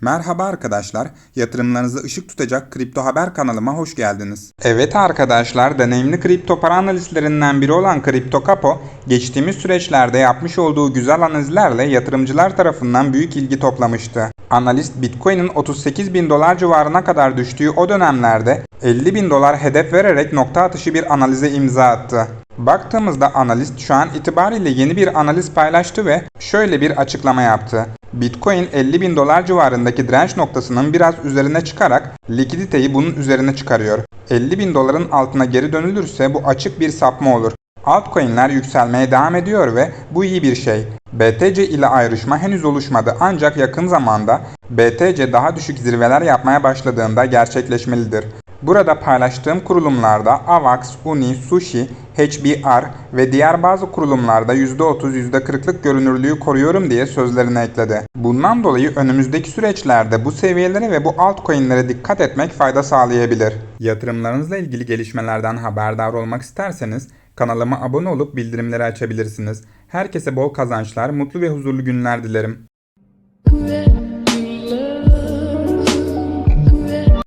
Merhaba arkadaşlar, yatırımlarınızı ışık tutacak Kripto Haber kanalıma hoş geldiniz. Evet arkadaşlar, deneyimli kripto para analistlerinden biri olan Kripto Capo, geçtiğimiz süreçlerde yapmış olduğu güzel analizlerle yatırımcılar tarafından büyük ilgi toplamıştı. Analist Bitcoin'in 38 bin dolar civarına kadar düştüğü o dönemlerde 50 bin dolar hedef vererek nokta atışı bir analize imza attı. Baktığımızda analist şu an itibariyle yeni bir analiz paylaştı ve şöyle bir açıklama yaptı. Bitcoin 50 bin dolar civarındaki direnç noktasının biraz üzerine çıkarak likiditeyi bunun üzerine çıkarıyor. 50 bin doların altına geri dönülürse bu açık bir sapma olur. Altcoin'ler yükselmeye devam ediyor ve bu iyi bir şey. BTC ile ayrışma henüz oluşmadı ancak yakın zamanda BTC daha düşük zirveler yapmaya başladığında gerçekleşmelidir. Burada paylaştığım kurulumlarda AVAX, Uni, Sushi, HBR ve diğer bazı kurulumlarda %30, %40'lık görünürlüğü koruyorum diye sözlerine ekledi. Bundan dolayı önümüzdeki süreçlerde bu seviyelere ve bu altcoin'lere dikkat etmek fayda sağlayabilir. Yatırımlarınızla ilgili gelişmelerden haberdar olmak isterseniz kanalıma abone olup bildirimleri açabilirsiniz. Herkese bol kazançlar, mutlu ve huzurlu günler dilerim.